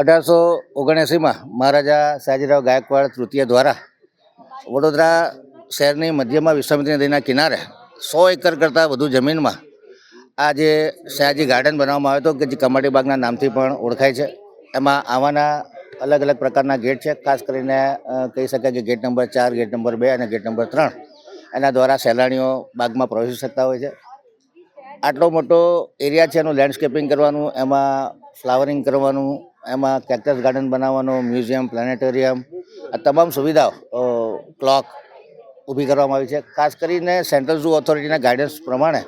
અઢારસો ઓગણએંસીમાં મહારાજા સાજીરાવ ગાયકવાડ તૃતીય દ્વારા વડોદરા શહેરની મધ્યમાં વિશ્વામિત્રી નદીના કિનારે સો એકર કરતાં વધુ જમીનમાં આ જે સયાજી ગાર્ડન બનાવવામાં આવ્યો હતો કે જે કમાટી બાગના નામથી પણ ઓળખાય છે, એમાં આવાના અલગ અલગ પ્રકારના ગેટ છે, ખાસ કરીને કહી શકાય કે ગેટ નંબર ચાર, ગેટ નંબર બે અને ગેટ નંબર ત્રણ એના દ્વારા સહેલાણીઓ બાગમાં પ્રવેશી શકતા હોય છે. આટલો મોટો એરિયા છે એનું લેન્ડસ્કેપિંગ કરવાનું, એમાં ફ્લાવરિંગ કરવાનું એમાં કેક્ટસ ગાર્ડન બનાવવાનું મ્યુઝિયમ પ્લાનેટોરિયમ આ તમામ સુવિધાઓ ક્લોક ઊભી કરવામાં આવી છે. ખાસ કરીને સેન્ટ્રલ ઝૂ ઓથોરિટીના ગાઈડન્સ પ્રમાણે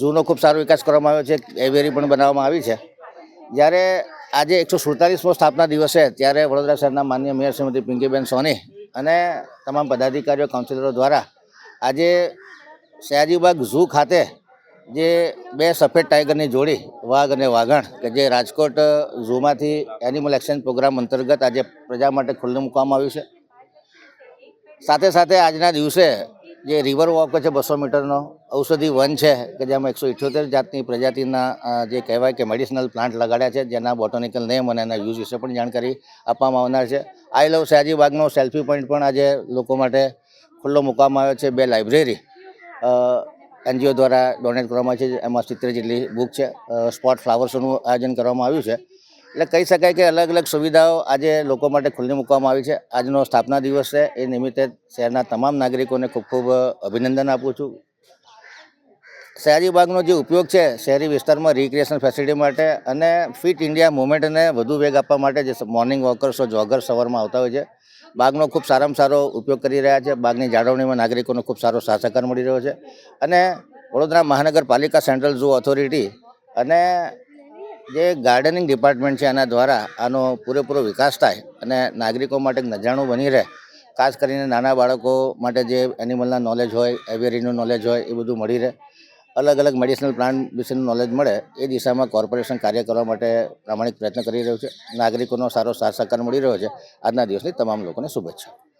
ઝૂનો ખૂબ સારો વિકાસ કરવામાં આવ્યો છે. એવેરી પણ બનાવવામાં આવી છે. જ્યારે આજે એકસો સુડતાલીસમો સ્થાપના દિવસે ત્યારે વડોદરા શહેરના માન્ય મેયર શ્રીમતી પિંકીબેન સોની અને તમામ પદાધિકારીઓ કાઉન્સિલરો દ્વારા આજે સયાજીબાગ ઝૂ ખાતે જે બે સફેદ ટાઈગરની જોડી, વાઘ અને વાઘણ, કે જે રાજકોટ ઝૂમાંથી એનિમલ એક્સચેન્જ પ્રોગ્રામ અંતર્ગત આજે પ્રજા માટે ખુલ્લું મૂકવામાં આવ્યું છે. સાથે સાથે આજના દિવસે જે રિવર વોક છે, બસો મીટરનો, ઔષધિ વન છે, કે જેમાં એકસો ઇઠ્યોતેર જાતની પ્રજાતિના જે કહેવાય કે મેડિસિનલ પ્લાન્ટ લગાડ્યા છે, જેના બોટોનિકલ નેમ અને એના યુઝ વિશે પણ જાણકારી આપવામાં આવનાર છે. આઈ લવ સયાજી બાગનો સેલ્ફી પોઈન્ટ પણ આજે લોકો માટે ખુલ્લો મૂકવામાં આવ્યો છે, બે લાઇબ્રેરી એનજીઓ દ્વારા ડોનેટ કરવામાં છે. એમાં સિત્તેર જેટલી બુક છે. સ્પોટ ફ્લાવર્સોનું આયોજન કરવામાં આવ્યું છે. એટલે કહી શકાય કે અલગ અલગ સુવિધાઓ આજે લોકો માટે ખુલ્લી મૂકવામાં આવી છે. આજનો સ્થાપના દિવસ છે. એ નિમિત્તે શહેરના તમામ નાગરિકોને ખૂબ ખૂબ અભિનંદન આપું છું. સયાજીબાગનો જે ઉપયોગ છે, શહેરી વિસ્તારમાં રિક્રિએશન ફેસિલિટી માટે અને ફિટ ઇન્ડિયા મુવમેન્ટને વધુ વેગ આપવા માટે જે મોર્નિંગ વોકર્સો જોગર્સ સવારમાં આવતા હોય છે. બાગનો ખૂબ સારામાં સારો ઉપયોગ કરી રહ્યા છે. બાગની જાળવણીમાં નાગરિકોનો ખૂબ સારો સહકાર મળી રહ્યો છે. અને વડોદરા મહાનગરપાલિકા સેન્ટ્રલ ઝૂ ઓથોરિટી અને જે ગાર્ડનિંગ ડિપાર્ટમેન્ટ છે એના દ્વારા આનો પૂરેપૂરો વિકાસ થાય અને નાગરિકો માટે નજાણું બની રહે, ખાસ કરીને નાના બાળકો માટે જે એનિમલના નોલેજ હોય એવેરીનું નોલેજ હોય, એ બધું મળી રહે. અલગ અલગ મેડિસિનલ પ્લાન્ટ વિશેનું નોલેજ મળે, એ દિશામાં કોર્પોરેશન કાર્ય કરવા માટે પ્રામાણિક પ્રયત્ન કરી રહ્યું છે. નાગરિકોનો સારો સાથ સહકાર મળી રહ્યો છે. આજના દિવસની તમામ લોકોને શુભેચ્છા